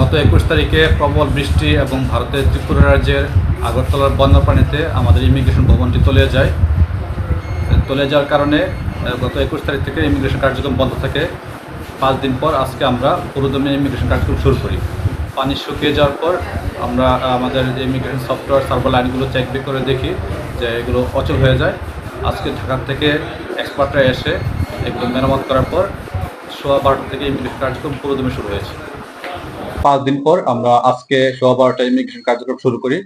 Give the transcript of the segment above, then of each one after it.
গত একুশ তারিখে প্রবল বৃষ্টি এবং ভারতের ত্রিপুরা রাজ্যের আগরতলার বন্যপ্রাণীতে আমাদের ইমিগ্রেশন ভবনটি তলিয়ে যায়। তলে যাওয়ার কারণে গত একুশ তারিখ থেকে ইমিগ্রেশন কার্যক্রম বন্ধ থাকে। পাঁচ দিন পর আজকে আমরা পুরোদমে ইমিগ্রেশন কার্যক্রম শুরু করি। পানি শুকিয়ে যাওয়ার পর আমরা আমাদের যে ইমিগ্রেশন সফটওয়্যার, সার্ভার লাইনগুলো চেক বেক করে দেখি যে এগুলো অচল হয়ে যায়। আজকে ঢাকা থেকে এক্সপার্টরা এসে এগুলো মেরামত করার পর সোয়া বারোটা থেকে ইমিগ্রেশন কার্যক্রম পুরোদমে শুরু হয়েছে। পাঁচ দিন পর আমরা আজকে সোয়া বারোটা ইমিগ্রেশন কার্যক্রম শুরু করি।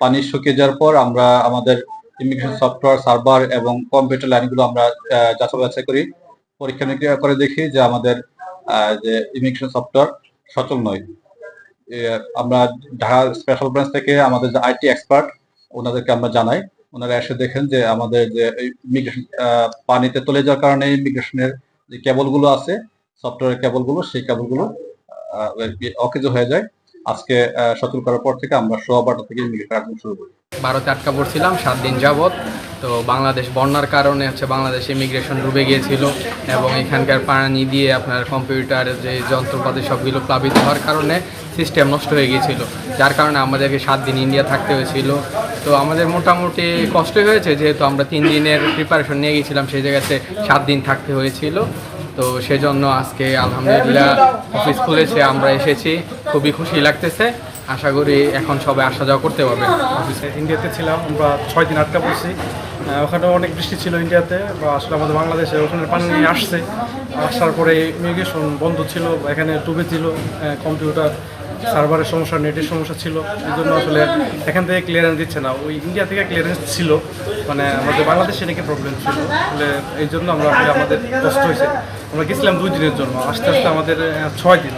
পানি শুকিয়ে যাওয়ার পর আমরা আমাদের ইমিগ্রেশন সফটওয়্যার সার্ভার এবং কম্পিউটার লাইনগুলো আমরা যাচাই বাছাই করি। পরীক্ষা নিরীক্ষা করে দেখি যে আমাদের যে ইমিগ্রেশন সফটওয়্যার সচল নয়। আমরা ঢাকা স্পেশাল ব্রাঞ্চ থেকে আমাদের যে আইটি এক্সপার্ট ওনাদেরকে আমরা জানাই। ওনারা এসে দেখেন যে আমাদের যে ইমিগ্রেশন পানিতে তলে যাওয়ার কারণে ইমিগ্রেশনের যে কেবলগুলো আছে সফটওয়্যার কেবলগুলো সেই কেবলগুলো অকেজ হয়ে যায়। আজকে সচল করার পর থেকে আমরা সোয়া বারোটা থেকে ইমিগ্রেশন কার্যক্রম শুরু করি। ভারতে আটকা পড়ছিলাম, সাত দিন যাবৎ। তো বাংলাদেশ বন্যার কারণে হচ্ছে বাংলাদেশ ইমিগ্রেশন ডুবে গিয়েছিল এবং এখানকার পানি দিয়ে আপনার কম্পিউটার যে যন্ত্রপাতি সবগুলো প্লাবিত হওয়ার কারণে সিস্টেম নষ্ট হয়ে গিয়েছিল। যার কারণে আমাদেরকে সাত দিন ইন্ডিয়া থাকতে হয়েছিল। তো আমাদের মোটামুটি কষ্টই হয়েছে, যেহেতু আমরা তিন দিনের প্রিপারেশন নিয়ে গিয়েছিলাম, সেই জায়গাতে সাত দিন থাকতে হয়েছিল। তো সেজন্য আজকে আলহামদুলিল্লাহ অফিস খুলেছে, আমরা এসেছি। খুবই খুশি লাগতেছে। আশা করি এখন সবাই আসা যাওয়া করতে পারবে। অফিসে ইন্ডিয়াতে ছিলাম, আমরা ছয় দিন আটকা পড়ছি। ওখানে অনেক বৃষ্টি ছিল ইন্ডিয়াতে বা আসলে আমাদের বাংলাদেশে ওখানে পানি নিয়ে আসছে। আসার পরে ইমিগ্রেশন বন্ধ ছিল এখানে ডুবে ছিল কম্পিউটার। সার্ভারের সমস্যা, নেটের সমস্যা ছিল, এই জন্য আসলে এখান থেকে ক্লিয়ারেন্স দিচ্ছে না। ওই ইন্ডিয়া থেকে ক্লিয়ারেন্স ছিল মানে আমাদের বাংলাদেশে নাকি প্রবলেম ছিল। এই জন্য আমরা আমাদের কষ্ট হয়েছে। আমরা গেছিলাম দুই দিনের জন্য, আস্তে আস্তে আমাদের ছয় দিন।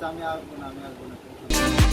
சாமியாக இருக்கும் நாமையாக இருக்கும்